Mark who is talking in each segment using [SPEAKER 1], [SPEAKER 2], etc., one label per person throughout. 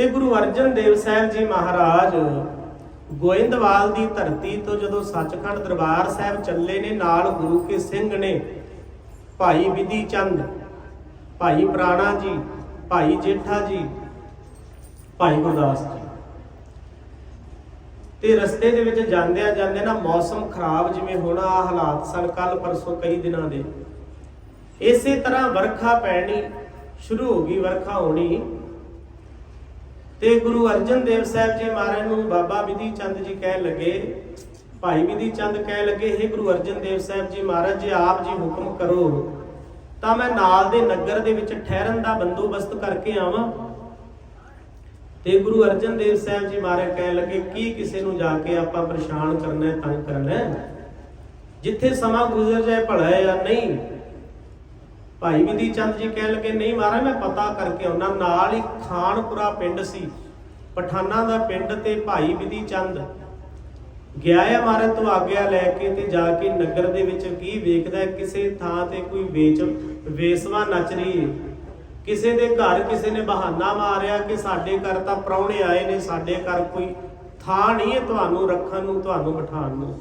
[SPEAKER 1] ਤੇ ਗੁਰੂ ਅਰਜਨ ਦੇਵ ਸਾਹਿਬ ਜੀ ਮਹਾਰਾਜ ਗੋਇੰਦਵਾਲ ਦੀ ਧਰਤੀ ਤੋਂ ਜਦੋਂ ਸੱਚਖੰਡ ਦਰਬਾਰ ਸਾਹਿਬ ਚੱਲੇ ਨੇ, ਨਾਲ ਗੁਰੂ ਕੇ ਸਿੰਘ ਨੇ ਭਾਈ ਵਿਧੀ ਚੰਦ, ਭਾਈ ਪ੍ਰਾਣਾ ਜੀ, ਭਾਈ ਜੇਠਾ ਜੀ, ਭਾਈ ਗੁਰਦਾਸ ਜੀ। ਤੇ ਰਸਤੇ ਦੇ ਵਿੱਚ ਜਾਂਦਿਆਂ ਜਾਂਦੇ ਨਾ ਮੌਸਮ ਖਰਾਬ ਜਿਵੇਂ ਹੋਣਾ, ਆਹ ਹਾਲਾਤ ਸਨ ਕੱਲ ਪਰਸੋਂ ਕਈ ਦਿਨਾਂ ਦੇ। ਇਸੇ ਤਰ੍ਹਾਂ ਵਰਖਾ ਪੈਣੀ, ਸ਼ੁਰੂ ਹੋ ਗਈ ਵਰਖਾ ਹੋਣੀ ਤੇ ਗੁਰੂ ਅਰਜਨ ਦੇਵ ਸਾਹਿਬ ਜੀ ਮਹਾਰਾਜ ਨੂੰ ਬਾਬਾ ਵਿਧੀ ਚੰਦ ਜੀ ਕਹਿ ਲੱਗੇ, ਭਾਈ ਵਿਧੀ ਚੰਦ ਕਹਿ ਲੱਗੇ हे ਗੁਰੂ ਅਰਜਨ ਦੇਵ ਸਾਹਿਬ ਜੀ ਮਹਾਰਾਜ, ਜੀ ਆਪ ਜੀ ਹੁਕਮ ਕਰੋ, ਤਾਂ ਮੈਂ ਨਾਲ ਦੇ ਨਗਰ ਦੇ ਵਿੱਚ ਠਹਿਰਨ ਦਾ ਬੰਦੋਬਸਤ ਕਰਕੇ ਆਵਾਂ। ਤੇ ਗੁਰੂ ਅਰਜਨ ਦੇਵ ਸਾਹਿਬ ਜੀ ਮਹਾਰਾਜ ਕਹਿਣ ਲੱਗੇ, ਕੀ ਕਿਸੇ ਨੂੰ ਜਾ ਕੇ ਆਪਾਂ ਪਰੇਸ਼ਾਨ ਕਰਨਾ ਤੰਗ ਕਰਨਾ ਜਿੱਥੇ ਸਮਾਂ ਗੁਜ਼ਰ ਜਾਏ ਭਲਾ ਹੈ ਜਾਂ ਨਹੀਂ ਭਾਈ ਵਿਧੀ ਚੰਦ ਜੀ ਕਹਿਣ ਲੱਗੇ, ਨਹੀਂ ਮਹਾਰਾਜ, ਮੈਂ ਪਤਾ ਕਰਕੇ ਆਉਣਾ ਨਾਲ ਹੀ ਖਾਨਪੁਰਾ ਪਿੰਡ ਸੀ, ਪਠਾਨਾਂ ਦਾ ਪਿੰਡ ਤੇ ਭਾਈ ਵਿਧੀ ਚੰਦ ਗਿਆ ਹੈ ਮਹਾਰਾਜ ਤੋਂ ਆਗਿਆ ਲੈ ਕੇ ਤੇ ਜਾ ਕੇ ਨਗਰ ਦੇ ਵਿੱਚ ਕੀ ਵੇਖਦਾ, ਕਿਸੇ ਥਾਂ ਤੇ ਕੋਈ ਵੇਚ, ਵੇਸਵਾ ਨੱਚ ਰਹੀ ਹੈ ਕਿਸੇ ਦੇ ਘਰ ਕਿਸੇ ਨੇ ਬਹਾਨਾ ਮਾਰਿਆ ਕਿ ਸਾਡੇ ਘਰ ਤਾਂ ਪ੍ਰਾਹੁਣੇ ਆਏ ਨੇ, ਸਾਡੇ ਘਰ ਕੋਈ ਥਾਂ ਨਹੀਂ ਹੈ ਤੁਹਾਨੂੰ ਰੱਖਣ ਨੂੰ, ਤੁਹਾਨੂੰ ਬਿਠਾਉਣ ਨੂੰ।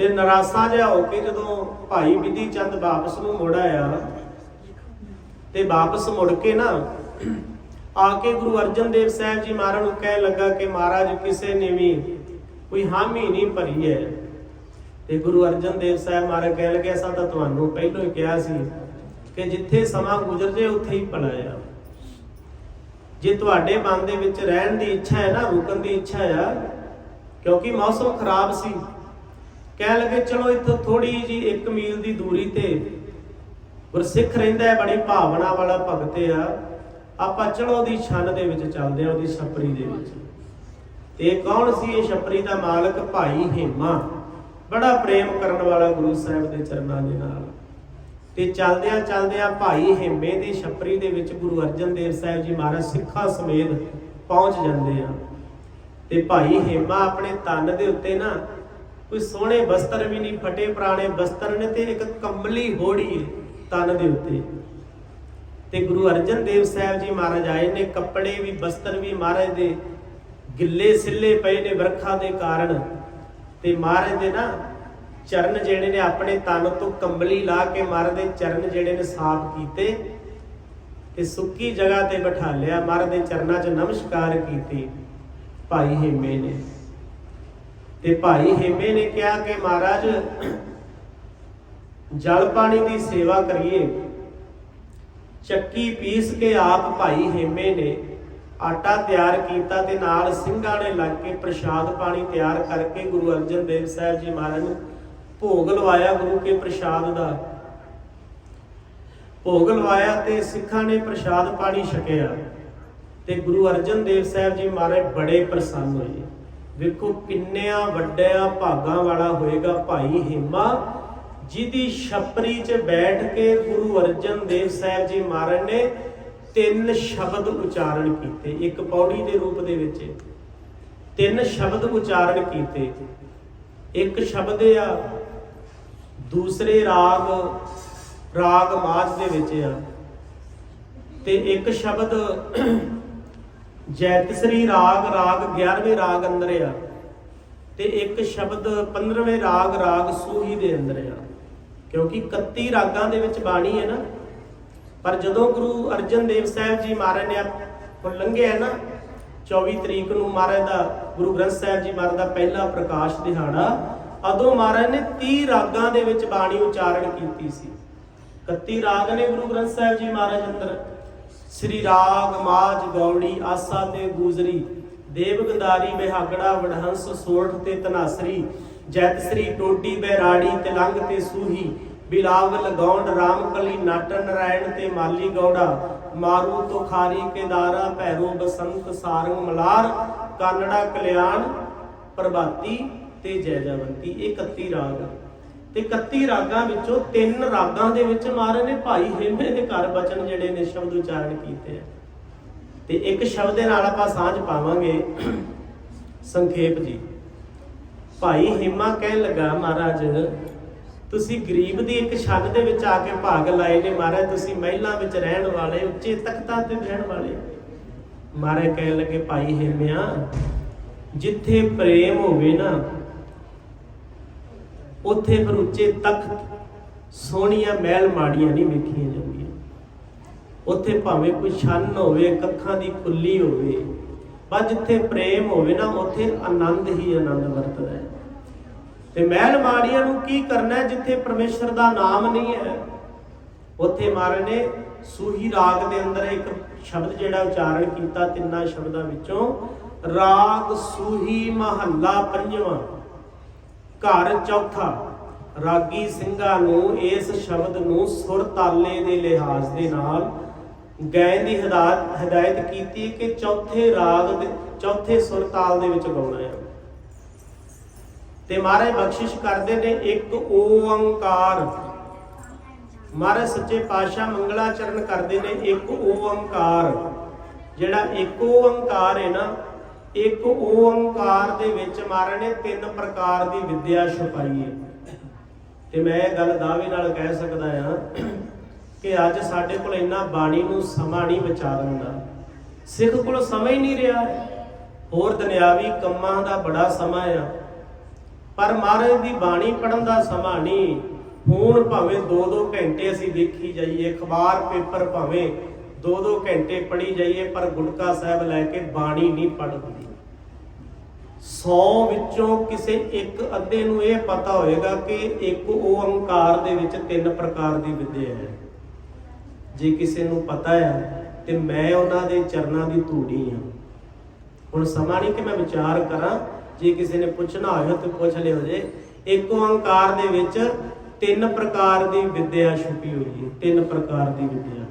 [SPEAKER 1] ਤੇ ਨਰਾਸਾ ਜਿਹਾ ਹੋ ਕੇ ਜਦੋਂ ਭਾਈ ਵਿਧੀ ਚੰਦ ਵਾਪਸ ਨੂੰ ਮੁੜ ਆਇਆ ਤੇ ਵਾਪਸ ਮੁੜ ਕੇ ਨਾ ਆ ਕੇ ਗੁਰੂ ਅਰਜਨ ਦੇਵ ਸਾਹਿਬ ਜੀ ਮਹਾਰਾਜ ਨੂੰ ਕਹਿਣ ਲੱਗਾ ਕਿ ਮਹਾਰਾਜ ਕਿਸੇ ਨੇ ਵੀ ਕੋਈ ਹਾਮੀ ਨਹੀਂ ਭਰੀ ਹੈ। ਤੇ ਗੁਰੂ ਅਰਜਨ ਦੇਵ ਸਾਹਿਬ ਮਹਾਰਾਜ ਕਹਿ ਲੱਗੇ, ਅਸਾਂ ਤਾਂ ਤੁਹਾਨੂੰ ਪਹਿਲਾਂ ਹੀ ਕਿਹਾ ਸੀ ਕਿ ਜਿੱਥੇ ਸਮਾਂ ਗੁਜ਼ਰ ਜੇ ਉੱਥੇ ਹੀ ਭਲਾ ਆ। ਜੇ ਤੁਹਾਡੇ ਮਨ ਦੇ ਵਿੱਚ ਰਹਿਣ ਦੀ ਇੱਛਾ ਹੈ ਨਾ, ਰੁਕਣ ਦੀ ਇੱਛਾ ਆ, ਕਿਉਂਕਿ ਮੌਸਮ ਖਰਾਬ ਸੀ ਕਹਿ ਲਗੇ, ਚਲੋ ਇੱਥੋਂ ਥੋੜੀ ਜੀ 1 ਮੀਲ ਦੀ ਦੂਰੀ ਤੇ ਗੁਰਸਿੱਖ ਰਹਿੰਦਾ ਹੈ, ਬੜੀ ਭਾਵਨਾ ਵਾਲਾ ਭਗਤ ਆ। ਆਪਾਂ ਚਲੋ ਉਹਦੀ ਛੰਨ ਦੇ ਵਿੱਚ ਚੱਲਦੇ ਆ ਉਹਦੀ ਛਪਰੀ ਦੇ ਵਿੱਚ। ਤੇ ਕੌਣ ਸੀ? ਇਹ ਛਪਰੀ ਦਾ ਮਾਲਕ ਭਾਈ ਹੇਮਾ। ਬੜਾ ਪ੍ਰੇਮ ਕਰਨ ਵਾਲਾ ਗੁਰੂ ਸਾਹਿਬ ਦੇ ਚਰਨਾਂ ਦੇ ਨਾਲ। ਤੇ ਚਲਦਿਆਂ ਚਲਦਿਆਂ ਭਾਈ ਹੇਮੇ ਦੀ ਛਪਰੀ ਦੇ ਵਿੱਚ ਗੁਰੂ ਅਰਜਨ ਦੇਵ ਸਾਹਿਬ ਜੀ ਮਹਾਰਾਜ ਸਿੱਖਾਂ ਸਮੇਤ ਪਹੁੰਚ ਜਾਂਦੇ ਆ। ਤੇ ਭਾਈ ਹੇਮਾ ਆਪਣੇ ਤਨ ਦੇ ਉੱਤੇ ਨਾ ਕੋਈ ਸੋਹਣੇ ਬਸਤਰ ਵੀ ਨਹੀਂ, ਫਟੇ ਪੁਰਾਣੇ ਬਸਤਰ ਨੇ ਤੇ ਇੱਕ ਕੰਬਲੀ ਹੋੜੀ ਹੈ ਤਨ ਦੇ ਉੱਤੇ। ਤੇ ਗੁਰੂ ਅਰਜਨ ਦੇਵ ਸਾਹਿਬ ਜੀ ਮਹਾਰਾਜ ਆਏ ਨੇ, ਕੱਪੜੇ ਵੀ, ਬਸਤਰ ਵੀ ਮਹਾਰਾਜ ਦੇ ਗਿੱਲੇ ਸਿੱਲੇ ਪਏ ਨੇ ਵਰਖਾ ਦੇ ਕਾਰਨ। ਤੇ ਮਹਾਰਾਜ ਦੇ ਨਾ ਚਰਨ ਜਿਹੜੇ ਨੇ ਆਪਣੇ ਤਨ ਤੋਂ ਕੰਬਲੀ ਲਾ ਕੇ ਮਹਾਰਾਜ ਦੇ ਚਰਨ ਜਿਹੜੇ ਨੇ ਸਾਫ਼ ਕੀਤੇ ਤੇ ਸੁੱਕੀ ਜਗ੍ਹਾ ਤੇ ਬਿਠਾ ਲਿਆ। ਮਹਾਰਾਜ ਦੇ ਚਰਨਾਂ 'ਚ ਨਮਸਕਾਰ ਕੀਤੀ। ਭਾਈ ਹੇਮੇ ਨੇ। ਤੇ ਭਾਈ ਹੇਮੇ ਨੇ ਕਿਹਾ ਕਿ ਮਹਾਰਾਜ, ਜਲ ਪਾਣੀ ਦੀ ਸੇਵਾ ਕਰੀਏ। ਚੱਕੀ ਪੀਸ ਕੇ ਆਪ ਭਾਈ ਹੇਮੇ ਨੇ ਆਟਾ ਤਿਆਰ ਕੀਤਾ ਤੇ ਨਾਲ ਸਿੰਘਾਂ ਨੇ ਲੱਗ ਕੇ ਪ੍ਰਸ਼ਾਦ ਪਾਣੀ ਤਿਆਰ ਕਰਕੇ ਗੁਰੂ ਅਰਜਨ ਦੇਵ ਸਾਹਿਬ ਜੀ ਮਹਾਰਾਜ ਨੂੰ ਭੋਗ ਲਵਾਇਆ ਗੁਰੂ ਕੇ ਪ੍ਰਸ਼ਾਦ ਦਾ। ਭੋਗ ਲਵਾਇਆ ਤੇ ਸਿੱਖਾਂ ਨੇ ਪ੍ਰਸ਼ਾਦ ਪਾਣੀ ਛਕਿਆ ਤੇ ਗੁਰੂ ਅਰਜਨ ਦੇਵ ਸਾਹਿਬ ਜੀ ਮਹਾਰਾਜ ਬੜੇ ਪ੍ਰਸੰਨ ਹੋਏ। ਵੇਖੋ ਕਿੰਨਿਆਂ ਵੱਡਿਆਂ ਭਾਗਾਂ ਵਾਲਾ ਹੋਏਗਾ ਭਾਈ ਹਿੰਮਾ, ਜਿਹਦੀ ਛਪਰੀ 'ਚ ਬੈਠ ਕੇ ਗੁਰੂ ਅਰਜਨ ਦੇਵ ਸਾਹਿਬ ਜੀ ਮਹਾਰਾਜ ਨੇ ਤਿੰਨ ਸ਼ਬਦ ਉਚਾਰਨ ਕੀਤੇ, ਇੱਕ ਪੌੜੀ ਦੇ ਰੂਪ ਦੇ ਵਿੱਚ। ਤਿੰਨ ਸ਼ਬਦ ਉਚਾਰਨ ਕੀਤੇ। ਇੱਕ ਸ਼ਬਦ ਆ, ਦੂਸਰੇ ਰਾਗ ਰਾਗ ਮਾਝ ਦੇ ਵਿੱਚ ਆ। ਤੇ ਇੱਕ ਸ਼ਬਦ ਜੈਤਸਰੀ ਰਾਗ ਰਾਗ 11ਵੇਂ ਰਾਗ ਅੰਦਰ ਆ ਤੇ ਇੱਕ ਸ਼ਬਦ 15ਵੇਂ ਰਾਗ ਰਾਗ ਸੂਹੀ ਦੇ ਅੰਦਰ ਆ। ਕਿਉਂਕਿ 31 ਰਾਗਾਂ ਦੇ ਵਿੱਚ ਬਾਣੀ ਹੈ ਨਾ। ਪਰ ਜਦੋਂ ਗੁਰੂ ਅਰਜਨ ਦੇਵ ਸਾਹਿਬ ਜੀ ਮਹਾਰਾਜ ਨੇ ਹੁਣ ਲੰਘਿਆ ਨਾ 24 ਤਰੀਕ ਨੂੰ ਮਹਾਰਾਜ ਦਾ, ਗੁਰੂ ਗ੍ਰੰਥ ਸਾਹਿਬ ਜੀ ਮਹਾਰਾਜ ਦਾ ਪਹਿਲਾ ਪ੍ਰਕਾਸ਼ ਦਿਹਾੜਾ ਅਦੋਂ ਮਹਾਰਾਜ ਨੇ 30 ਰਾਗਾਂ ਦੇ ਵਿੱਚ ਬਾਣੀ ਉਚਾਰਨ ਕੀਤੀ ਸੀ। 31 ਰਾਗ ਨੇ ਗੁਰੂ ਗ੍ਰੰਥ ਸਾਹਿਬ ਜੀ ਮਹਾਰਾਜ ਅੰਦਰ। ਸ੍ਰੀ ਰਾਗ ਮਾਝ ਗੌੜੀ ਆਸਾ ਤੇ ਗੂਜਰੀ ਦੇਵ ਗੰਧਾਰੀ ਬਿਹਾਗੜਾ ਵਡਹੰਸ ਸੋਠ ਤੇ ਤਨਾਸਰੀ, ਜੈਤ ਸ੍ਰੀ ਟੋਡੀ ਬੈਰਾੜੀ ਤਿਲੰਗ ਤੇ ਸੂਹੀ ਬਿਲਾਵ ਗੌਂਡ ਰਾਮਕਲੀ ਨਾਟਨ ਨਾਰਾਇਣ ਤੇ ਮਾਲੀ ਗੌੜਾ, ਮਾਰੂ ਤੁਖਾਰੀ ਕੇਦਾਰਾ ਭੈਰੋ ਬਸੰਤ ਸਾਰੰਗ ਮਲਾਰ, ਕਾਨੜਾ ਕਲਿਆਣ, ਪ੍ਰਭਾਤੀ ਤੇ ਜੈ ਜਵੰਤੀ, ਇਹ 31 ਰਾਗ। ਤੇ 31 ਰਾਗਾਂ ਵਿੱਚੋਂ ਤਿੰਨ ਰਾਗਾਂ ਦੇ ਵਿੱਚ ਮਹਾਰਾਜ ਨੇ ਭਾਈ ਹੇਮੇ ਦੇ ਘਰ ਬਚਨ ਜਿਹੜੇ ਨੇ ਸ਼ਬਦ ਉਚਾਰਨ ਕੀਤੇ ਆ। ਤੇ ਇੱਕ ਸ਼ਬਦ ਦੇ ਨਾਲ ਆਪਾਂ ਸਾਂਝ ਪਾਵਾਂਗੇ। ਸੰਖੇਪ ਜੀ। ਭਾਈ ਹਿੰਮਾ ਕਹਿਣ ਲੱਗਾ, ਮਹਾਰਾਜ, ਤੁਸੀਂ ਗਰੀਬ ਦੀ ਇੱਕ ਛੱਤ ਦੇ ਵਿੱਚ ਆ ਕੇ ਭਾਗ ਲਾਏ ਨੇ, ਮਹਾਰਾਜ, ਤੁਸੀਂ ਮਹਿਲਾਂ ਵਿੱਚ ਰਹਿਣ ਵਾਲੇ, ਉੱਚੇ ਤਖਤਾਂ ਤੇ ਬਹਿਣ ਵਾਲੇ ਮਹਾਰਾਜ ਕਹਿਣ ਲੱਗੇ, ਭਾਈ ਹੇਮਿਆ, ਜਿੱਥੇ ਪ੍ਰੇਮ ਹੋਵੇ ਨਾ ਉੱਥੇ ਫਿਰ ਉੱਚੇ ਤਖਤ ਸੋਹਣੀਆਂ ਮਹਿਲ ਮਾੜੀਆਂ ਨਹੀਂ ਵੇਖੀਆਂ ਜਾਂਦੀਆਂ। ਉੱਥੇ ਭਾਵੇਂ ਕੋਈ ਛੰਨ ਹੋਵੇ, ਕੱਖਾਂ ਦੀ ਖੁੱਲੀ ਹੋਵੇ, ਪਰ ਜਿੱਥੇ ਪ੍ਰੇਮ ਹੋਵੇ ਨਾ, ਉੱਥੇ ਆਨੰਦ ਹੀ ਆਨੰਦ ਵਰਤਦਾ ਹੈ। ਤੇ ਮਹਿਲ ਮਾੜੀਆਂ ਨੂੰ ਕੀ ਕਰਨਾ ਜਿੱਥੇ ਪਰਮੇਸ਼ਰ ਦਾ ਨਾਮ ਨਹੀਂ ਹੈ? ਉੱਥੇ ਮਹਾਰਾਜ ਨੇ ਸੂਹੀ ਰਾਗ ਦੇ ਅੰਦਰ ਇੱਕ ਸ਼ਬਦ ਜਿਹੜਾ ਉਚਾਰਨ ਕੀਤਾ, ਤਿੰਨਾਂ ਸ਼ਬਦਾਂ ਵਿੱਚੋਂ, ਰਾਗ ਸੂਹੀ ਮਹੱਲਾ ਪੰਜਵਾਂ। ਘਰ ਚੌਥਾ। ਰਾਗੀ ਸਿੰਘਾਂ ਨੂੰ ਇਸ ਸ਼ਬਦ ਨੂੰ ਸੁਰ ਤਾਲੇ ਦੇ ਲਿਹਾਜ਼ ਦੇ ਨਾਲ ਗਾਇਨ ਦੀ ਹਦਾਇਤ ਹਦਾਇਤ ਕੀਤੀ ਕਿ ਚੌਥੇ ਰਾਗ ਦੇ ਚੌਥੇ ਸੁਰ ਤਾਲ ਦੇ ਵਿੱਚ ਗਾਉਣਾ ਹੈ। ਤੇ ਮਹਾਰਾਜ ਬਖਸ਼ਿਸ਼ ਕਰਦੇ ਨੇ ਇੱਕ ਓੰਕਾਰ। ਮਹਾਰਾਜ ਸੱਚੇ ਪਾਤਸ਼ਾਹ ਮੰਗਲਾਚਰਨ ਕਰਦੇ ਨੇ ਇੱਕ ਓੰਕਾਰ। ਜਿਹੜਾ ਇੱਕ ਓੰਕਾਰ ਹੈ ਨਾ ਇੱਕ ਓੰਕਾਰ ਦੇ ਵਿੱਚ ਮਹਾਰਾਜ ਤਿੰਨ ਪ੍ਰਕਾਰ ਦੀ ਵਿਦਿਆ ਛੁਪਾਈ ਹੈ। ਤੇ ਮੈਂ ਇਹ ਗੱਲ ਦਾਅਵੇ ਨਾਲ ਕਹਿ ਸਕਦਾ ਹਾਂ ਕਿ ਅੱਜ ਸਾਡੇ ਕੋਲ ਇੰਨਾ ਬਾਣੀ ਨੂੰ ਸਮਾਂ ਨਹੀਂ ਵਿਚਾਰਨ ਦਾ ਸਿੱਖ ਕੋਲ ਸਮਾਂ ਹੀ ਨਹੀਂ ਰਿਹਾ। ਹੋਰ ਦੁਨਿਆਵੀ ਕੰਮਾਂ ਦਾ ਬੜਾ ਸਮਾਂ ਆ। ਪਰ ਮਹਾਰਾਜ ਦੀ ਬਾਣੀ ਪੜਨ ਦਾ ਸਮਾਂ ਨਹੀਂ। ਹੁਣ ਭਾਵੇਂ 2-2 ਘੰਟੇ ਅਸੀਂ ਵੇਖੀ ਜਾਈਏ, ਅਖਬਾਰ, ਪੇਪਰ ਭਾਵੇਂ 2-2 ਘੰਟੇ ਪੜੀ ਜਾਈਏ, ਪਰ ਗੁਟਕਾ ਸਾਹਿਬ ਲੈ ਕੇ ਬਾਣੀ ਨਹੀਂ ਪੜ ਹੁੰਦੀ। 100 ਵਿੱਚੋਂ ਕਿਸੇ ਇੱਕ ਅੱਧੇ ਨੂੰ ਇਹ ਪਤਾ ਹੋਏਗਾ ਕਿ ਇੱਕ ਓੰਕਾਰ ਦੇ ਵਿੱਚ ਤਿੰਨ ਪ੍ਰਕਾਰ ਦੀ ਵਿਦਿਆ ਹੈ। ਜੇ ਕਿਸੇ ਨੂੰ ਪਤਾ ਹੈ, ਤੇ ਮੈਂ ਉਹਨਾਂ ਦੇ ਚਰਨਾਂ ਦੀ ਧੂੜੀ ਹਾਂ। ਹੁਣ ਸਮਾਂ ਨਹੀਂ ਕਿ ਮੈਂ ਵਿਚਾਰ ਕਰਾਂ, ਜੇ ਕਿਸੇ ਨੇ ਪੁੱਛਣਾ ਹੋਇਆ ਤਾਂ ਪੁੱਛ ਲਿਓ ਜੇ। ਇੱਕ ਓੰਕਾਰ ਦੇ ਵਿੱਚ ਤਿੰਨ ਪ੍ਰਕਾਰ ਦੀ ਵਿਦਿਆ ਛੁਪੀ ਹੋਈ ਹੈ, ਤਿੰਨ ਪ੍ਰਕਾਰ ਦੀ ਵਿਦਿਆ।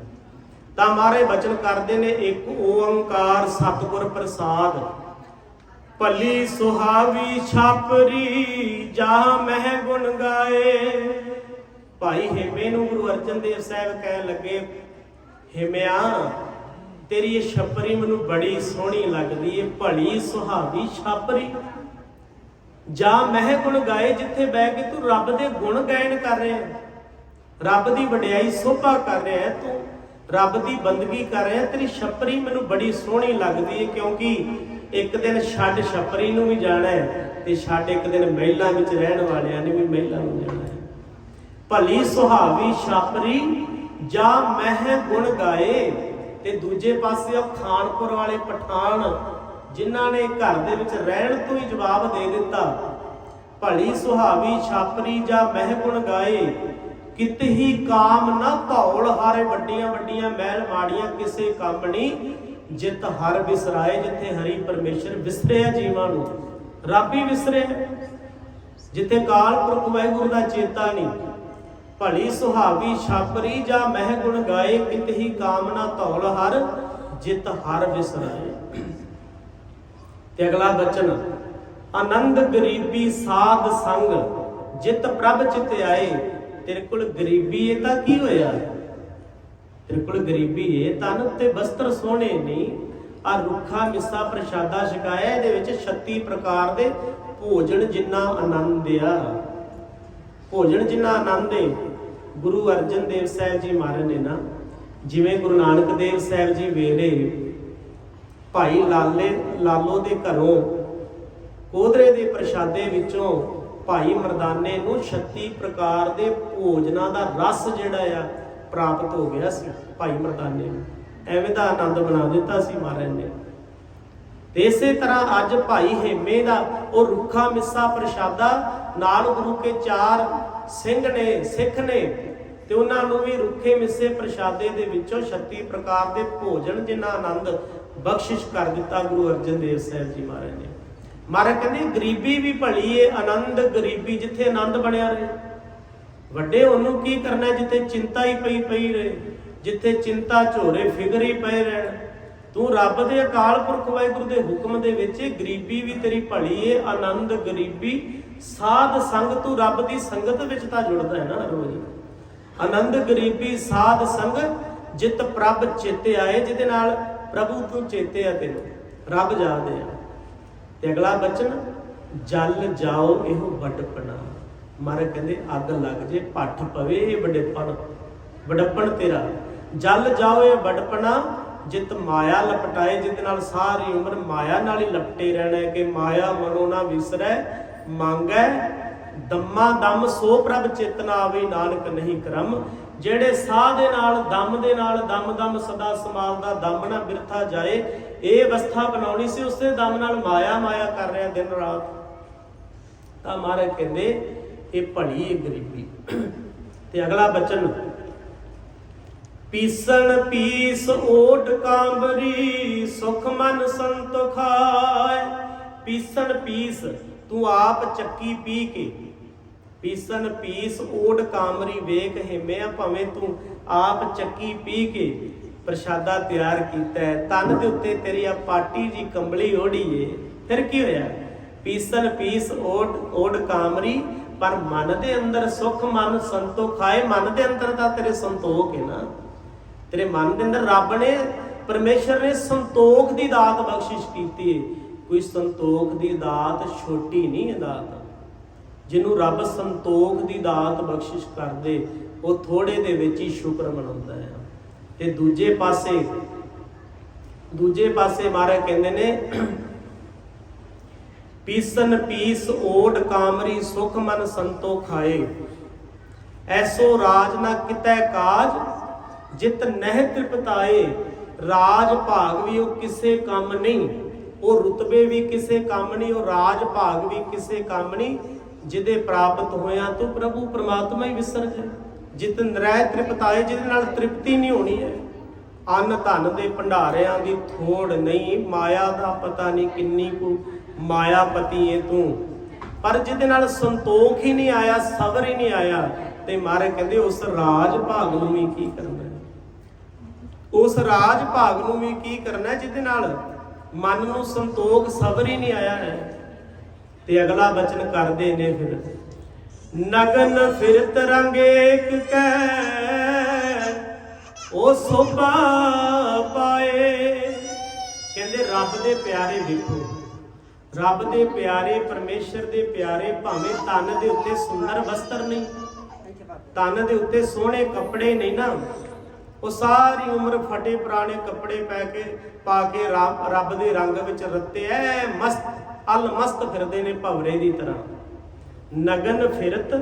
[SPEAKER 1] ਤਾਂ ਮਾਰੇ ਬਚਨ ਕਰਦੇ ਨੇ ਇੱਕ ਓੰਕਾਰ ਸਤਿਗੁਰ ਪ੍ਰਸਾਦ। ਭਲੀ ਸੁਹਾਵੀ ਛਾਪਰੀ ਜਾ ਮਹਿ ਗੁਣ ਗਾਏ। ਭਾਈ ਹੇਮੇ ਨੂੰ ਗੁਰੂ ਅਰਜਨ ਦੇਵ ਸਾਹਿਬ ਕਹਿਣ ਲੱਗੇ, ਹਿਮਿਆ, ਤੇਰੀ ਇਹ ਛਪਰੀ ਮੈਨੂੰ ਬੜੀ ਸੋਹਣੀ ਲੱਗਦੀ ਏ, ਭਲੀ ਸੁਹਾਵੀ ਛਾਪਰੀ। ਜਾ ਮਹਿ ਗੁਣ ਗਾਏ ਜਿੱਥੇ ਬਹਿ ਕੇ ਤੂੰ ਰੱਬ ਦੇ ਗੁਣ ਗਾਇਨ ਕਰ ਰਿਹਾ ਰੱਬ ਦੀ ਵਡਿਆਈ ਸੋਭਾ ਕਰ ਰਿਹਾ ਤੂੰ। ਰੱਬ ਦੀ ਬੰਦਗੀ ਕਰ ਰਿਹਾ, ਤੇਰੀ ਛਪਰੀ ਮੈਨੂੰ ਬੜੀ ਸੋਹਣੀ ਲੱਗਦੀ ਹੈ ਕਿਉਂਕਿ ਇੱਕ ਦਿਨ ਛੱਡ ਛਪਰੀ ਨੂੰ ਵੀ ਜਾਣਾ ਹੈ ਤੇ ਛੱਡ ਇੱਕ ਦਿਨ ਮਹਿਲਾ ਵਿੱਚ ਰਹਿਣ ਵਾਲਿਆਂ ਨੇ ਵੀ ਮਹਿਲਾ ਨੂੰ ਜਾਣਾ ਹੈ ਭਲੀ ਸੁਹਾਵੀ ਛਾਪਰੀ, ਜਾਂ ਮਹਿ ਗੁਣ ਗਾਏ, ਤੇ ਦੂਜੇ ਪਾਸੇ ਉਹ ਖਾਨਪੁਰ ਵਾਲੇ ਪਠਾਨ, ਜਿਨ੍ਹਾਂ ਨੇ ਘਰ ਦੇ ਵਿੱਚ ਰਹਿਣ ਤੋਂ ਹੀ ਜਵਾਬ ਦੇ ਦਿੱਤਾ। ਭਲੀ ਸੁਹਾਵੀ ਛਾਪਰੀ, ਜਾਂ ਮਹਿ ਗੁਣ ਗਾਏ ਕਿਤ ਹੀ ਕਾਮ ਨਾ ਧੌਲ, ਹਾਰੇ ਵੱਡੀਆਂ ਵੱਡੀਆਂ ਮਹਿਲ ਮਾੜੀਆਂ ਕਿਸੇ ਕੰਮ ਨਹੀਂ ਜਿਤ ਹਰ ਵਿਸਰਾਏ, ਜਿੱਥੇ ਹਰੀ ਪਰਮੇਸ਼ਰ ਵਿਸਰਿਆ ਜੀਵਾਂ ਨੂੰ। ਰੱਬ ਹੀ ਵਿਸਰਿਆ। ਜਿੱਥੇ ਕਾਲ ਪੁਰਖ ਵਾਹਿਗੁਰੂ ਦਾ ਚੇਤਾ ਨਹੀਂ ਭਲੀ ਸੁਹਾਵੀ ਛਾਪਰੀ ਜਾਂ ਮਹਿ ਗੁਣ ਗਾਏ, ਕਿਤ ਹੀ ਕਾਮਨਾ ਧੌਲ, ਹਰ ਜਿਤ ਹਰ ਵਿਸਰਾਏ। ਤੇ ਅਗਲਾ ਬਚਨ, ਆਨੰਦ ਗਰੀਬੀ ਸਾਧ ਸੰਗ, ਜਿਤ ਪ੍ਰਭ ਚਿਤ ਆਏ ਤੇਰੇ ਕੋਲ ਗਰੀਬੀ ਇਹ ਤਾਂ ਕੀ ਹੋਇਆ? ਤੇਰੇ ਕੋਲ ਗਰੀਬੀ ਇਹ ਤਨ ਤੇ ਬਸਤਰ ਸੋਹਣੇ ਨਹੀਂ ਆ ਰੁੱਖਾ, ਮਿੱਸਾ, ਪ੍ਰਸ਼ਾਦਾ ਛਕਾਇਆ ਇਹਦੇ ਵਿੱਚ 36 ਪ੍ਰਕਾਰ ਦੇ ਭੋਜਨ ਜਿੰਨਾ ਆਨੰਦ ਆ। ਭੋਜਨ ਜਿੰਨਾ ਆਨੰਦ ਹੈ ਗੁਰੂ ਅਰਜਨ ਦੇਵ ਸਾਹਿਬ ਜੀ ਮਹਾਰਾਜ ਨੇ ਨਾ, ਜਿਵੇਂ ਗੁਰੂ ਨਾਨਕ ਦੇਵ ਸਾਹਿਬ ਜੀ ਵੇਲੇ ਭਾਈ ਲਾਲੇ, ਲਾਲੋ ਦੇ ਘਰੋਂ ਕੋਦਰੇ ਦੇ ਪ੍ਰਸ਼ਾਦੇ ਵਿੱਚੋਂ ਭਾਈ ਮਰਦਾਨੇ ਨੂੰ 36 ਪ੍ਰਕਾਰ ਦੇ ਭੋਜਨਾਂ ਦਾ ਰਸ ਜਿਹੜਾ ਆ ਪ੍ਰਾਪਤ ਹੋ ਗਿਆ ਸੀ ਭਾਈ ਮਰਦਾਨੇ ਨੂੰ। ਐਵੇਂ ਦਾ ਆਨੰਦ ਬਣਾ ਦਿੱਤਾ ਸੀ ਮਹਾਰਾਜ ਨੇ। ਤੇ ਇਸੇ ਤਰ੍ਹਾਂ ਅੱਜ ਭਾਈ ਹੇਮੇ ਦਾ ਉਹ ਰੁੱਖਾ ਮਿੱਸਾ ਪ੍ਰਸ਼ਾਦਾ ਨਾਲ ਗੁਰੂ ਕੇ ਚਾਰ ਸਿੰਘ ਨੇ, ਸਿੱਖ ਨੇ ਤੇ ਉਹਨਾਂ ਨੂੰ ਵੀ ਰੁੱਖੇ ਮਿੱਸੇ ਪ੍ਰਸ਼ਾਦੇ ਦੇ ਵਿੱਚੋਂ 36 ਪ੍ਰਕਾਰ ਦੇ ਭੋਜਨ ਜਿਨ੍ਹਾਂ ਆਨੰਦ ਬਖਸ਼ਿਸ਼ ਕਰ ਦਿੱਤਾ ਗੁਰੂ ਅਰਜਨ ਦੇਵ ਸਾਹਿਬ ਜੀ ਮਹਾਰਾਜ ਨੇ। ਮਹਾਰਾਜ ਕਹਿੰਦੇ, ਗਰੀਬੀ ਵੀ ਭਲੀ ਏ, ਆਨੰਦ ਗਰੀਬੀ, ਜਿੱਥੇ ਆਨੰਦ ਬਣਿਆ ਰਹੇ। ਵੱਡੇ ਉਹਨੂੰ ਕੀ ਕਰਨਾ ਜਿੱਥੇ ਚਿੰਤਾ ਹੀ ਪਈ ਪਈ ਰਹੇ। ਜਿੱਥੇ ਚਿੰਤਾ ਝੋਰੇ ਫਿਕਰ ਹੀ ਪਏ ਰਹਿਣ। ਤੂੰ ਰੱਬ ਦੇ ਅਕਾਲ ਪੁਰਖ ਵਾਹਿਗੁਰੂ ਦੇ ਹੁਕਮ ਦੇ ਵਿੱਚ ਗਰੀਬੀ ਵੀ ਤੇਰੀ ਭਲੀ ਏ, ਆਨੰਦ ਗਰੀਬੀ, ਸਾਧ ਸੰਗ ਤੂੰ ਰੱਬ ਦੀ ਸੰਗਤ ਵਿੱਚ ਤਾਂ ਜੁੜਦਾ ਹੈ ਨਾ ਰੋਜ਼। ਆਨੰਦ ਗਰੀਬੀ, ਸਾਧ ਸੰਗ ਜਿਤ ਪ੍ਰਭ ਚੇਤੇ ਆਏ, ਜਿਹਦੇ ਨਾਲ ਪ੍ਰਭੂ ਤੂੰ ਚੇਤੇ ਆ ਤੈਨੂੰ। ਰੱਬ ਯਾਦ ਆ। ਤੇ ਅਗਲਾ ਬਚਨ, ਜਲ ਜਾਓ ਇਹੋ ਵੱਡਪਣਾ। ਮਾਰੇ ਕਹਿੰਦੇ, ਅੱਗ ਲੱਗ ਜੇ, ਪੱਠ ਪਵੇ ਇਹ ਵੱਡੇਪਣ, ਵੱਡਪਣ ਤੇਰਾ। ਜਲ ਜਾਓ ਇਹ ਵੱਡਪਣਾ, ਜਿਤ ਮਾਇਆ ਲਪਟਾਏ ਜਿਹਦੇ ਨਾਲ ਸਾਰੀ ਉਮਰ ਮਾਇਆ ਨਾਲ ਹੀ ਲਪਟੇ ਰਹਿਣਾ ਕਿ ਮਾਇਆ ਮਨੋ ਨਾ ਵਿਸਰੈ, ਮੰਗੈ, ਦਮਾ ਦਮ ਸੋ ਪ੍ਰਭ ਚੇਤਨਾ ਆਵੇ, ਨਾਨਕ ਨਹੀਂ ਕਰਮ। ਜਿਹੜੇ ਸਾਹ ਦੇ ਨਾਲ, ਦਮ ਦੇ ਨਾਲ, ਦਮ ਦਮ ਸਦਾ ਸਮਾਲਦਾ ਦਮ ਨਾ ਬਿਰਥਾ ਜਾਏ ਇਹ ਅਵਸਥਾ ਬਣਾਉਣੀ ਸੀ, ਉਸੇ ਦਮ ਨਾਲ ਮਾਇਆ ਮਾਇਆ ਕਰ ਰਿਹਾ ਦਿਨ ਰਾਤ। ਤਾਂ ਮਹਾਰਾਜ ਕਹਿੰਦੇ, ਇਹ ਭਲੀ ਗਰੀਬੀ। ਤੇ ਅਗਲਾ ਬਚਨ, ਪੀਸਣ ਪੀਸ ਓਟ ਕਾਂਬਰੀ, ਸੁਖ ਮਨ ਸੰਤ ਪੀਸਣ ਪੀਸ ਤੂੰ ਆਪ ਚੱਕੀ ਪੀ ਕੇ, ਪੀਸਣ ਪੀਸ ਓਟ ਕਾਮਰੀ ਵੇਖ ਹਿਮਿਆ, ਭਵੇਂ ਤੂੰ ਆਪ ਚੱਕੀ ਪੀ ਕੇ। ਪ੍ਰਸ਼ਾਦਾ ਤਿਆਰ ਕੀਤਾ ਹੈ। ਤਨ ਦੇ ਉੱਤੇ ਤੇਰੀ ਆ ਪਾਟੀ ਜੀ ਕੰਬਲੀ ਓੜੀ ਏ। ਫਿਰ ਕੀ ਹੋਇਆ? ਪੀਸਲ ਪੀਸ ਓਟ ਓਟ ਕਾਮਰੀ, ਪਰ ਮਨ ਦੇ ਅੰਦਰ ਸੁਖ, ਮਨ ਸੰਤੋਖ ਆਏ। ਮਨ ਦੇ ਅੰਦਰ ਤਾਂ ਤੇਰੇ ਸੰਤੋਖ ਹੈ ਨਾ। ਤੇਰੇ ਮਨ ਦੇ ਅੰਦਰ ਰੱਬ ਨੇ, ਪਰਮੇਸ਼ਰ ਨੇ ਸੰਤੋਖ ਦੀ ਦਾਤ ਬਖਸ਼ਿਸ਼ ਕੀਤੀ ਹੈ ਕੋਈ ਸੰਤੋਖ ਦੀ ਦਾਤ ਛੋਟੀ ਨਹੀਂ ਹੈ ਦਾਤ। ਜਿਹਨੂੰ ਰੱਬ ਸੰਤੋਖ ਦੀ ਦਾਤ ਬਖਸ਼ਿਸ਼ ਕਰਦੇ, ਉਹ ਥੋੜੇ ਦੇ ਵਿੱਚ ਹੀ ਸ਼ੁਕਰ ਮਨਾਉਂਦਾ ਹੈ ਤੇ ਦੂਜੇ ਪਾਸੇ ਦੂਜੇ ਪਾਸੇ ਮਹਾਰਾਜ ਕਹਿੰਦੇ ਨੇ, ਪੀਸਨ ਪੀਸ ਓਟ ਕਾਮਰੀ ਸੁਖ ਮਨ ਸੰਤੋਖ ਐਸੋ ਰਾਜ ਨਾ ਕਿਤੈ ਕਾਜ, ਜਿਤ ਨਹਿ ਤ੍ਰਿਪਤਾਏ। ਰਾਜ ਭਾਗ ਵੀ ਉਹ ਕਿਸੇ ਕੰਮ ਨਹੀਂ, ਉਹ ਰੁਤਬੇ ਵੀ ਕਿਸੇ ਕੰਮ ਨਹੀਂ, ਉਹ ਰਾਜ ਭਾਗ ਵੀ ਕਿਸੇ ਕੰਮ ਨਹੀਂ, ਜਿਹਦੇ ਪ੍ਰਾਪਤ ਹੋਇਆ ਤੂੰ ਪ੍ਰਭੂ ਪ੍ਰਮਾਤਮਾ ਹੀ ਵਿਸਰ ਜਾ ਜਿਤ ਨਰੈ ਤ੍ਰਿਪਤਾਏ, ਜਿਹਦੇ ਨਾਲ ਤ੍ਰਿਪਤੀ ਨਹੀਂ ਹੋਣੀ ਹੈ। ਅੰਨ ਧਨ ਦੇ ਭੰਡਾਰਿਆਂ ਦੀ ਥੋੜ ਨਹੀਂ, ਮਾਇਆ ਦਾ ਪਤਾ ਨਹੀਂ ਕਿੰਨੀ ਕੁ ਮਾਇਆਪਤੀ ਏ ਤੂੰ। ਪਰ ਜਿਹਦੇ ਨਾਲ ਸੰਤੋਖ ਹੀ ਨਹੀਂ ਆਇਆ, ਸਬਰ ਹੀ ਨਹੀਂ ਆਇਆ, ਤੇ ਮਾਰੇ ਕਹਿੰਦੇ ਉਸ ਰਾਜ ਭਾਗ ਨੂੰ ਵੀ ਕੀ ਕਰਨਾ ਉਸ ਰਾਜ ਭਾਗ ਨੂੰ ਵੀ ਕੀ ਕਰਨਾ ਜਿਹਦੇ ਨਾਲ ਮਨ ਨੂੰ ਸੰਤੋਖ, ਸਬਰ ਹੀ ਨਹੀਂ ਆਇਆ ਹੈ। ਤੇ ਅਗਲਾ ਬਚਨ ਕਰਦੇ ਨੇ ਫਿਰ। ਨਗਨ ਫਿਰਤ ਰੰਗ ਏਕ ਕੈ। ਉਹ ਸੋਭਾ ਪਾਏ। ਕਹਿੰਦੇ, ਰੱਬ ਦੇ ਪਿਆਰੇ ਵੇਖੋ। ਰੱਬ ਦੇ ਪਿਆਰੇ, ਪਰਮੇਸ਼ਰ ਦੇ ਪਿਆਰੇ, ਭਾਵੇਂ ਤਨ ਦੇ ਉੱਤੇ ਸੁੰਦਰ ਵਸਤਰ ਨਹੀਂ ਤਨ ਦੇ ਉੱਤੇ ਸੋਹਣੇ ਕੱਪੜੇ ਨਹੀਂ ਨਾ। ਉਹ ਸਾਰੀ ਉਮਰ ਫਟੇ ਪੁਰਾਣੇ ਕੱਪੜੇ ਪਾ ਕੇ ਪਾ ਕੇ ਰੱਬ ਦੇ ਰੰਗ ਵਿੱਚ ਰੱਤੇ ਐ ਮਸਤ ਅਲ ਮਸਤ ਫਿਰਦੇ ਨੇ ਭਵਰੇ ਦੀ ਤਰ੍ਹਾਂ। ਨਗਨ ਫਿਰਤ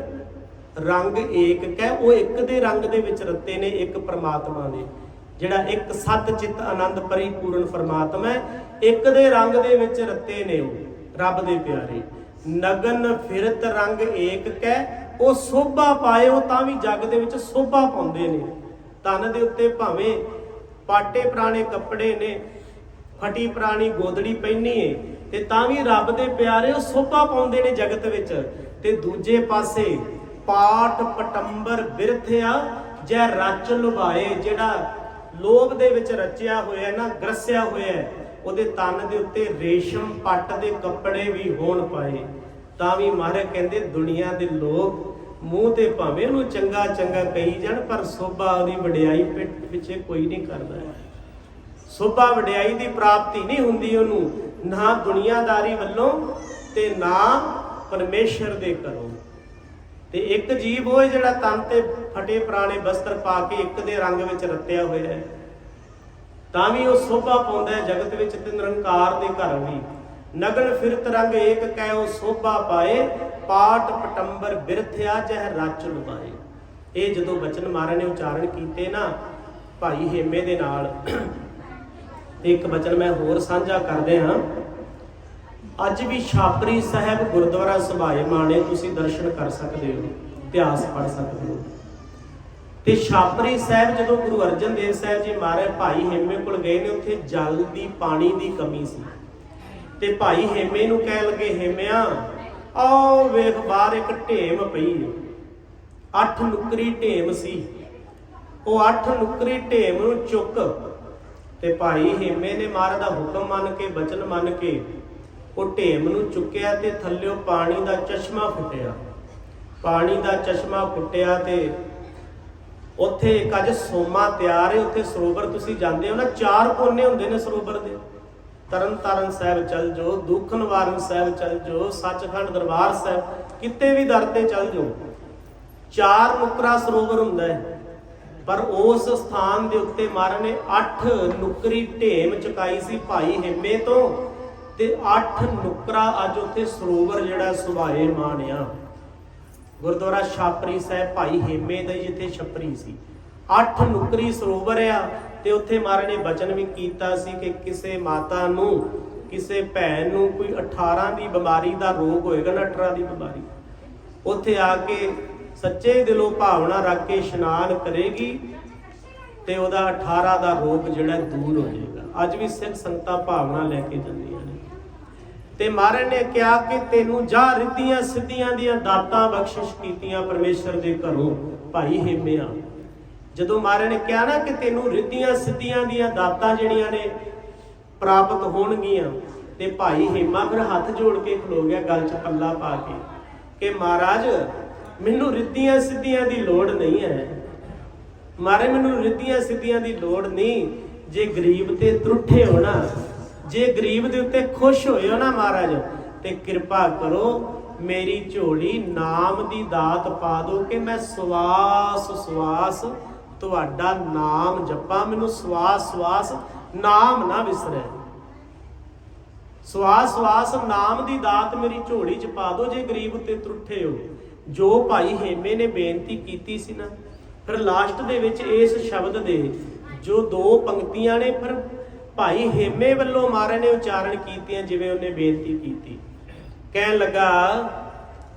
[SPEAKER 1] ਰੰਗ ਏਕ ਕਹਿ। ਉਹ ਇੱਕ ਦੇ ਰੰਗ ਦੇ ਵਿੱਚ ਰੱਤੇ ਨੇ, ਇੱਕ ਪ੍ਰਮਾਤਮਾ ਦੇ। ਜਿਹੜਾ ਇੱਕ ਸਤ ਚਿੱਤ ਆਨੰਦ ਪਰਿਪੂਰਨ ਪਰਮਾਤਮਾ ਹੈ, ਇੱਕ ਦੇ ਰੰਗ ਦੇ ਵਿੱਚ ਰੱਤੇ ਨੇ ਉਹ, ਰੱਬ ਦੇ ਪਿਆਰੇ। ਨਗਨ ਫਿਰਤ ਰੰਗ ਏਕ ਕੈ ਉਹ ਸੋਭਾ ਪਾਏ ਤਾਂ ਵੀ ਜੱਗ ਦੇ ਵਿੱਚ ਸੋਭਾ ਪਾਉਂਦੇ ਨੇ। ਤਨ ਦੇ ਉੱਤੇ ਭਾਵੇਂ ਪਾਟੇ ਪੁਰਾਣੇ ਕੱਪੜੇ ਨੇ, ਫਟੀ ਪੁਰਾਣੀ ਗੋਦੜੀ ਪਹਿਨੀ ਏ, ਤੇ ਤਾਂ ਵੀ ਰੱਬ ਦੇ ਪਿਆਰੇ ਉਹ ਸੋਭਾ ਪਾਉਂਦੇ ਨੇ ਜਗਤ ਵਿੱਚ। ਤੇ ਦੂਜੇ ਪਾਸੇ ਪਾਠ ਪਟੰਬਰ ਬਿਰਥਿਆ, ਜੈ ਰਚ ਲੁਭਾਏ, ਜਿਹੜਾ ਲੋਭ ਦੇ ਵਿੱਚ ਰਚਿਆ ਹੋਇਆ ਨਾ, ਗਰਸਿਆ ਹੋਇਆ ਉਹਦੇ ਤਨ ਦੇ ਉੱਤੇ ਰੇਸ਼ਮ ਪੱਟ ਦੇ ਕੱਪੜੇ ਵੀ ਹੋਣ ਪਾਏ। ਤਾਂ ਵੀ ਮਹਾਰਾਜ ਕਹਿੰਦੇ, ਦੁਨੀਆ ਦੇ ਲੋਕ ਮੂੰਹ ਤੇ ਭਾਵੇਂ ਉਹਨੂੰ ਚੰਗਾ ਚੰਗਾ ਕਹੀ ਜਾਣ, ਪਰ ਸੋਭਾ ਉਹਦੀ ਵਡਿਆਈ ਪਿੱਠ ਪਿੱਛੇ ਕੋਈ ਨਹੀਂ ਕਰਦਾ। ਸੋਭਾ ਵਡਿਆਈ ਦੀ ਪ੍ਰਾਪਤੀ ਨਹੀਂ ਹੁੰਦੀ ਉਹਨੂੰ, ਨਾ ਦੁਨੀਆਦਾਰੀ ਵੱਲੋਂ ਤੇ ਨਾ ਪਰਮੇਸ਼ਰ ਦੇ ਘਰੋਂ। ਤੇ ਇੱਕ ਜੀਵ ਉਹ ਜਿਹੜਾ ਤਨ ਤੇ ਫਟੇ ਪੁਰਾਣੇ ਵਸਤਰ ਪਾ ਕੇ ਇੱਕ ਦੇ ਰੰਗ ਵਿੱਚ ਰੱਤਿਆ ਹੋਇਆ ਹੈ। ਤਾਂ ਵੀ ਉਹ ਸੋਭਾ ਪਾਉਂਦਾ ਹੈ, ਜਗਤ ਵਿੱਚ ਤੇ ਨਿਰੰਕਾਰ ਦੇ ਘਰ ਵੀ। ਨਗਨ ਫਿਰਤ ਰੰਗ ਏਕ ਕੈ ਉਹ ਸੋਭਾ ਪਾਏ, ਪਾਟ ਪਟੰਬਰ ਬਿਰਥਿਆ ਜਹ ਰਚ ਲੁਬਾਏ ਇਹ ਜਦੋਂ ਬਚਨ ਮਹਾਰਾਜ ਨੇ ਉਚਾਰਨ ਕੀਤੇ ਨਾ, ਭਾਈ ਹੇਮੇ ਦੇ ਨਾਲ, ਤੇ ਇੱਕ ਬਚਨ ਮੈਂ ਹੋਰ ਸਾਂਝਾ ਕਰਦੇ ਹਾਂ। ਅੱਜ ਵੀ ਛਾਪਰੀ ਸਾਹਿਬ ਗੁਰਦੁਆਰਾ ਸਭਾਏ ਮਾਣੇ ਤੁਸੀਂ ਦਰਸ਼ਨ ਕਰ ਸਕਦੇ ਹੋ, ਇਤਿਹਾਸ ਪੜ੍ਹ ਸਕਦੇ ਹੋ। ਤੇ ਛਾਪਰੀ ਸਾਹਿਬ ਜਦੋਂ ਗੁਰੂ ਅਰਜਨ ਦੇਵ ਸਾਹਿਬ ਜੀ ਮਾਰੇ ਭਾਈ ਹੇਮੇ ਕੋਲ ਗਏ ਨੇ, ਉੱਥੇ ਜਲ ਦੀ ਪਾਣੀ ਦੀ ਕਮੀ ਸੀ। ਤੇ ਭਾਈ ਹੇਮੇ ਨੂੰ ਕਹਿ ਲਗੇ, ਹੇਮਿਆ, ਆਓ ਵੇਖ ਬਾਹਰ ਇੱਕ ਢੇਮ ਪਈ ਅੱਠ ਨੁਕਰੀ ਢੇਮ ਸੀ। ਉਹ ਅੱਠ ਨੁਕਰੀ ਢੇਮ ਨੂੰ ਚੁੱਕ ਤੇ ਭਾਈ ਹੇਮੇ ਨੇ ਮਹਾਰਾਜ ਦਾ ਹੁਕਮ ਮੰਨ ਕੇ, ਬਚਨ ਮੰਨ ਕੇ ਉਹ ਢੇਮ ਨੂੰ ਚੁੱਕਿਆ ਤੇ ਥੱਲਿਓ ਪਾਣੀ ਦਾ ਚਸ਼ਮਾ ਫੁੱਟਿਆ। ਪਾਣੀ ਦਾ ਚਸ਼ਮਾ ਫੁੱਟਿਆ ਤੇ ਉੱਥੇ ਇੱਕ ਅੱਜ ਸੋਮਾ ਤਿਆਰ ਹੈ, ਉੱਥੇ ਸਰੋਵਰ ਤੁਸੀਂ ਜਾਂਦੇ ਹੋ ਨਾ, ਚਾਰ ਕੋਨੇ ਹੁੰਦੇ ਨੇ ਸਰੋਵਰ ਦੇ। ਤਰਨ ਤਾਰਨ ਸਾਹਿਬ ਚੱਲ ਜਾਓ ਦੁੱਖ ਸਾਹਿਬ ਚੱਲ ਜਾਓ, ਸੱਚਖੰਡ ਦਰਬਾਰ ਸਾਹਿਬ, ਕਿਤੇ ਵੀ ਦਰ ਤੇ ਚੱਲ ਜਾਓ। ਚਾਰ ਨੁਕਰਾ ਸਰੋਵਰ ਹੁੰਦਾ ਹੈ, ਪਰ ਉਸ ਸਥਾਨ ਦੇ ਉੱਤੇ ਮਹਾਰਾਜ ਨੇ 8 ਨੁਕਰੀ ਢੇਮ ਚੁਕਾਈ ਸੀ ਭਾਈ ਹਿੰਮੇ ਤੋਂ। ਤੇ ਅੱਠ ਨੁਕਰਾ ਅੱਜ ਉੱਥੇ ਸਰੋਵਰ ਜਿਹੜਾ ਸੁਭਾਏ ਮਾਨਿਆ ਗੁਰਦੁਆਰਾ ਛਾਪਰੀ ਸਾਹਿਬ ਭਾਈ ਹੇਮੇ ਦਾ ਜਿੱਥੇ ਛਪਰੀ ਸੀ। ਅੱਠ ਨੁਕਰੀ ਸਰੋਵਰ ਆ ਤੇ ਉੱਥੇ ਮਹਾਰਾਜ ਨੇ ਬਚਨ ਵੀ ਕੀਤਾ ਸੀ ਕਿ ਕਿਸੇ ਮਾਤਾ ਨੂੰ, ਕਿਸੇ ਭੈਣ ਨੂੰ ਕੋਈ 18 ਦੀ ਬਿਮਾਰੀ ਦਾ ਰੋਗ ਹੋਏਗਾ ਨਾ 18 ਦੀ ਬਿਮਾਰੀ। ਉੱਥੇ ਆ ਕੇ ਸੱਚੇ ਦਿਲੋਂ ਭਾਵਨਾ ਰੱਖ ਕੇ ਇਸ਼ਨਾਨ ਕਰੇਗੀ ਤੇ ਉਹਦਾ 18 ਦਾ ਰੋਗ ਜਿਹੜਾ ਦੂਰ ਹੋ ਜਾਏਗਾ ਅੱਜ ਵੀ ਸਿੱਖ ਸੰਗਤਾਂ ਭਾਵਨਾ ਲੈ ਕੇ ਜਾਂਦੀਆਂ। ਤੇ ਮਹਾਰਾਜ ਨੇ ਕਿਹਾ ਕਿ ਤੈਨੂੰ ਜਾ ਰਿੱਧੀਆਂ ਸਿੱਧੀਆਂ ਦੀਆਂ ਦਾਤਾਂ ਬਖਸ਼ਿਸ਼ ਕੀਤੀਆਂ ਪਰਮੇਸ਼ਰ ਦੇ ਘਰੋਂ ਭਾਈ ਹੇਮਿਆ। ਜਦੋਂ ਮਹਾਰਾਜ ਨੇ ਕਿਹਾ ਨਾ ਕਿ ਤੈਨੂੰ ਰਿੱਧੀਆਂ ਸਿੱਧੀਆਂ ਦੀਆਂ ਦਾਤਾਂ ਜਿਹੜੀਆਂ ਨੇ ਪ੍ਰਾਪਤ ਹੋਣਗੀਆਂ ਤੇ ਭਾਈ ਹੇਮਾ ਫਿਰ ਹੱਥ ਜੋੜ ਕੇ ਖਲੋ ਗਿਆ, ਗੱਲ 'ਚ ਪੱਲਾ ਪਾ ਕੇ ਕਿ ਮਹਾਰਾਜ, ਮੈਨੂੰ ਰਿੱਧੀਆਂ ਸਿੱਧੀਆਂ ਦੀ ਲੋੜ ਨਹੀਂ ਹੈ। ਮਾਰੇ ਮੈਨੂੰ ਰਿੱਧੀਆਂ ਸਿੱਧੀਆਂ ਦੀ ਲੋੜ ਨਹੀਂ। ਜੇ ਗਰੀਬ ਤੇ ਤਰੁੱਠੇ ਹੋਣਾ ਜੇ ਗਰੀਬ ਦੇ ਉੱਤੇ ਖੁਸ਼ ਹੋਏ ਹੋ ਨਾ ਮਹਾਰਾਜ, ਤੇ ਕਿਰਪਾ ਕਰੋ ਮੇਰੀ ਝੋਲੀ ਨਾਮ ਦੀ ਦਾਤ ਪਾ ਦਿਓ ਕਿ ਮੈਂ ਸਵਾਸ ਸਵਾਸ ਤੁਹਾਡਾ ਨਾਮ ਜਪਾਂ, ਮੈਨੂੰ ਸਵਾਸ ਸਵਾਸ ਨਾਮ ਨਾ ਵਿਸਰੇ। ਸਵਾਸ ਸਵਾਸ ਨਾਮ ਦੀ ਦਾਤ ਮੇਰੀ ਝੋਲੀ ਚ ਪਾ ਦਿਓ ਜੇ ਗਰੀਬ ਉੱਤੇ ਤਰੁੱਠੇ ਹੋ। ਜੋ ਭਾਈ ਹੇਮੇ ਨੇ ਬੇਨਤੀ ਕੀਤੀ ਸੀ ਨਾ, ਫਿਰ ਲਾਸਟ ਦੇ ਵਿੱਚ ਇਸ ਸ਼ਬਦ ਦੇ, ਜੋ ਦੋ ਪੰਕਤੀਆਂ ਨੇ, ਫਿਰ ਭਾਈ ਹੇਮੇ ਵੱਲੋਂ ਮਹਾਰਾਜ ਨੇ ਉਚਾਰਨ ਕੀਤੀਆਂ, ਜਿਵੇਂ ਉਹਨੇ ਬੇਨਤੀ ਕੀਤੀ। ਕਹਿਣ ਲੱਗਾ,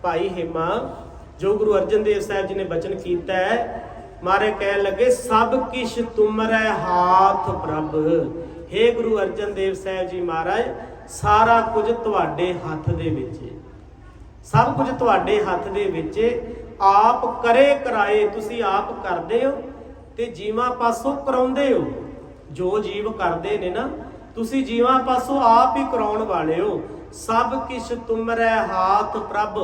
[SPEAKER 1] ਭਾਈ ਹੇਮਾ, ਜੋ ਗੁਰੂ ਅਰਜਨ ਦੇਵ ਸਾਹਿਬ ਜੀ ਨੇ ਬਚਨ ਕੀਤਾ ਹੈ, ਮਾਰੇ ਕਹਿਣ ਲੱਗੇ, ਸਭ ਕਿਛ ਤੁਮਰੇ ਹਾਥ ਪ੍ਰਭ। हे ਗੁਰੂ ਅਰਜਨ ਦੇਵ ਸਾਹਿਬ ਜੀ ਮਹਾਰਾਜ, ਸਾਰਾ ਕੁਝ ਤੁਹਾਡੇ ਹੱਥ ਦੇ ਵਿੱਚ ਹੈ ਸਭ ਕੁਝ ਤੁਹਾਡੇ ਹੱਥ ਦੇ ਵਿੱਚ ਆਪ ਕਰੇ ਕਰਾਏ, ਤੁਸੀਂ ਆਪ ਕਰਦੇ ਹੋ ਤੇ ਜੀਵਾਂ ਪਾਸੋਂ ਕਰਾਉਂਦੇ ਹੋ। ਜੋ ਜੀਵ ਕਰਦੇ ਨੇ ਨਾ, ਤੁਸੀਂ ਜੀਵਾਂ ਪਾਸੋਂ ਆਪ ਹੀ ਕਰਾਉਣ ਵਾਲੇ ਹੋ। ਸਭ ਕਿਛ ਤੁਮਰੇ ਹਾਥ ਪ੍ਰਭ,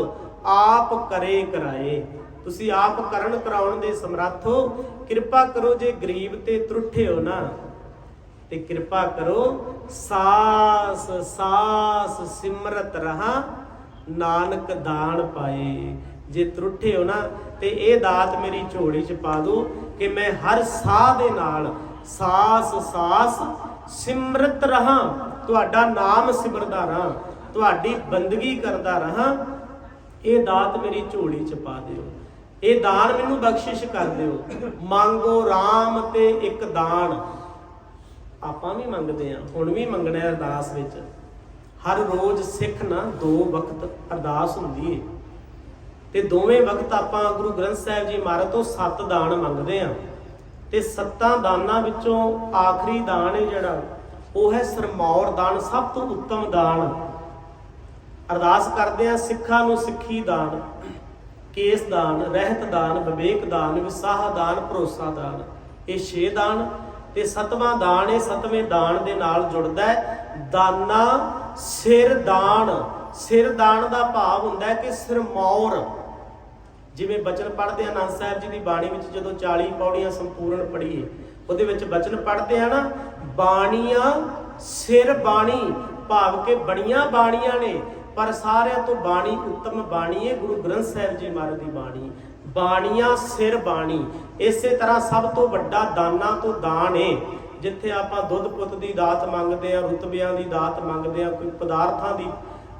[SPEAKER 1] ਆਪ ਕਰੇ ਕਰਾਏ। ਤੁਸੀਂ ਆਪ ਕਰਨ ਕਰਾਉਣ ਦੇ ਸਮਰੱਥ ਹੋ। ਕਿਰਪਾ ਕਰੋ ਜੇ ਗਰੀਬ ਤੇ ਤਰੁੱਠੇ ਹੋ ਨਾ, ਤੇ ਕਿਰਪਾ ਕਰੋ, ਸਾਸ ਸਾਸ ਸਿਮਰਤ ਰਹਾ, ਨਾਨਕ ਦਾਨ ਪਾਏ। ਜੇ ਤਰੁੱਠੇ ਹੋ ਨਾ, ਤੇ ਇਹ ਦਾਤ ਮੇਰੀ ਝੋਲੀ ਚ ਪਾ ਦਿਓ ਕਿ ਮੈਂ ਹਰ ਸਾਹ ਦੇ ਨਾਲ ਸਾਸ ਸਾਸ ਸਿਮਰਤ ਰਹਾ। ਤੁਹਾਡਾ ਨਾਮ ਸਿਮਰਦਾ ਰਹਾ। ਤੁਹਾਡੀ ਬੰਦਗੀ ਕਰਦਾ ਰਹਾ। ਇਹ ਦਾਤ ਮੇਰੀ ਝੋਲੀ ਚ ਪਾ ਦਿਓ। ਇਹ ਦਾਨ ਮੈਨੂੰ ਬਖਸ਼ਿਸ਼ ਕਰ ਦਿਓ। ਮੰਗੋ RAM ਤੇ ਇੱਕ ਦਾਨ। ਆਪਾਂ ਵੀ ਮੰਗਦੇ ਆ ਹੁਣ ਵੀ ਮੰਗਣਾ ਹੈ ਅਰਦਾਸ ਵਿੱਚ। ਹਰ ਰੋਜ਼ ਸਿੱਖ ਨਾ ਦੋ ਵਕਤ ਅਰਦਾਸ ਹੁੰਦੀ ਏ। ਤੇ ਦੋਵੇਂ ਵਕਤ ਆਪਾਂ ਗੁਰੂ ਗ੍ਰੰਥ ਸਾਹਿਬ ਜੀ ਮਹਾਰਾਜ ਤੋਂ ਸੱਤ ਦਾਨ ਮੰਗਦੇ ਆ ਤੇ ਸੱਤਾਂ ਦਾਨਾਂ ਵਿੱਚੋਂ ਆਖਰੀ ਦਾਨ ਹੈ ਜਿਹੜਾ, ਉਹ ਹੈ ਸਰਮੌਰ ਦਾਨ, ਸਭ ਤੋਂ ਉੱਤਮ ਦਾਨ। ਅਰਦਾਸ ਕਰਦੇ ਆ ਸਿੱਖਾਂ ਨੂੰ ਸਿੱਖੀ ਦਾਨ, ਕੇਸ ਦਾਨ, ਰਹਿਤ ਦਾਨ, ਵਿਵੇਕ ਦਾਨ, ਵਿਸਾਹ ਦਾਨ, ਭਰੋਸਾ ਦਾਨ। ਇਹ ਛੇ ਦਾਨ ਤੇ ਸਤਵਾਂ ਦਾਨ ਇਹ ਸਤਵੇਂ ਦਾਨ ਦੇ ਨਾਲ ਜੁੜਦਾ ਹੈ। ਦਾਨਾ ਸਿਰ ਦਾਨ ਸਿਰ ਦਾਨ ਦਾ ਭਾਵ ਹੁੰਦਾ ਹੈ ਕਿ ਸਿਰਮੌਰ ਜਿਵੇਂ ਬਚਨ ਪੜ੍ਹਦੇ ਆ ਆਨੰਦ ਸਾਹਿਬ ਜੀ ਦੀ ਬਾਣੀ ਵਿੱਚ ਜਦੋਂ 40 ਪੌੜੀਆਂ ਸੰਪੂਰਨ ਪੜ੍ਹੀਏ, ਉਹਦੇ ਵਿੱਚ ਬਚਨ ਪੜ੍ਹਦੇ ਆ ਨਾ, ਬਾਣੀਆਂ ਸਿਰ ਬਾਣੀ, ਭਾਵ ਕੇ ਬੜੀਆਂ ਬਾਣੀਆਂ ਨੇ, ਪਰ ਸਾਰਿਆਂ ਤੋਂ ਬਾਣੀ ਉੱਤਮ ਬਾਣੀ ਹੈ ਗੁਰੂ ਗ੍ਰੰਥ ਸਾਹਿਬ ਜੀ ਮਹਾਰਾਜ ਦੀ ਬਾਣੀ। ਬਾਣੀਆਂ ਸਿਰ ਬਾਣੀ, ਇਸੇ ਤਰ੍ਹਾਂ ਸਭ ਤੋਂ ਵੱਡਾ ਦਾਨਾਂ ਤੋਂ ਦਾਨ ਏ, ਜਿੱਥੇ ਆਪਾਂ ਦੁੱਧ ਪੁੱਤ ਦੀ ਦਾਤ ਮੰਗਦੇ ਆ, ਰੁਤਬਿਆਂ ਦੀ ਦਾਤ ਮੰਗਦੇ ਆ, ਕੋਈ ਪਦਾਰਥਾਂ ਦੀ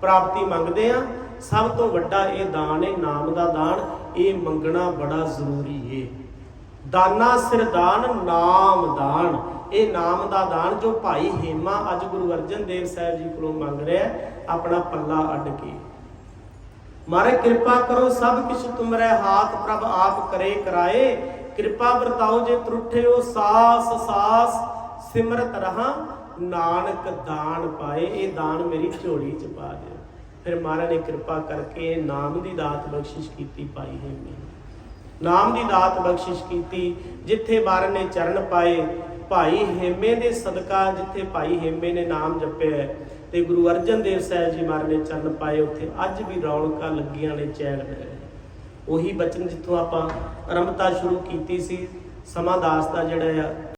[SPEAKER 1] ਪ੍ਰਾਪਤੀ ਮੰਗਦੇ ਆ, ਸਭ ਤੋਂ ਵੱਡਾ ਇਹ ਦਾਨ ਏ, ਨਾਮ ਦਾ ਦਾਨ। ਇਹ ਮੰਗਣਾ ਬੜਾ ਜ਼ਰੂਰੀ ਏ। ਦਾਨਾ ਸਿਰ ਦਾਨ ਨਾਮ ਦਾਨ। ਇਹ ਨਾਮ ਦਾ ਦਾਨ ਜੋ ਭਾਈ ਹੇਮਾ ਅੱਜ ਗੁਰੂ ਅਰਜਨ ਦੇਵ ਸਾਹਿਬ ਜੀ ਕੋਲੋਂ ਮੰਗ ਰਿਹਾ ਆਪਣਾ ਪੱਲਾ ਅੱਡ ਕੇ। ਮਾਰੇ ਕਿਰਪਾ ਕਰੋ ਸਭ ਕਿਛ ਤੁਮਰੇ ਹਾਥ ਪ੍ਰਭ ਆਪ ਕਰੇ ਕਰਾਏ। ਕਿਰਪਾ ਵਰਤਾਓ ਜੇ ਤਰੁੱਠਿਓ, ਸਾਸ ਸਾਸ ਸਿਮਰਤ ਰਹਾ। ਨਾਨਕ ਦਾਨ ਪਾਏ, ਇਹ ਦਾਨ ਮੇਰੀ ਝੋਲੀ ਚ ਪਾ ਦਿਓ। ਫਿਰ ਮਹਾਰਾਜ ਨੇ ਕਿਰਪਾ ਕਰਕੇ ਨਾਮ ਦੀ ਦਾਤ ਬਖਸ਼ਿਸ਼ ਕੀਤੀ ਪਾਈ ਹੈ ਨਾਮ ਦੀ ਦਾਤ ਬਖਸ਼ਿਸ਼ ਕੀਤੀ ਜਿੱਥੇ ਮਹਾਰਾਜ ਨੇ ਚਰਨ ਪਾਏ ਭਾਈ ਹੇਮੇ ਦੇ ਸਦਕਾ ਜਿੱਥੇ ਭਾਈ ਹੇਮੇ ਨੇ ਨਾਮ ਜਪਿਆ ਹੈ, ਤੇ ਗੁਰੂ ਅਰਜਨ ਦੇਵ ਸਾਹਿਬ ਜੀ ਮਹਾਰਾਜ ਨੇ ਚਰਨ ਪਾਏ ਉੱਥੇ ਅੱਜ ਵੀ ਰੌਣਕਾਂ ਲੱਗੀਆਂ ਨੇ ਚੈਨ ਹੈ। ਉਹੀ ਬਚਨ ਜਿੱਥੋਂ ਆਪਾਂ ਆਰੰਭਤਾ ਸ਼ੁਰੂ ਕੀਤੀ ਸੀ ਸਮਾਂ ਦਾਸ ਦਾ ਜਿਹੜਾ ਆ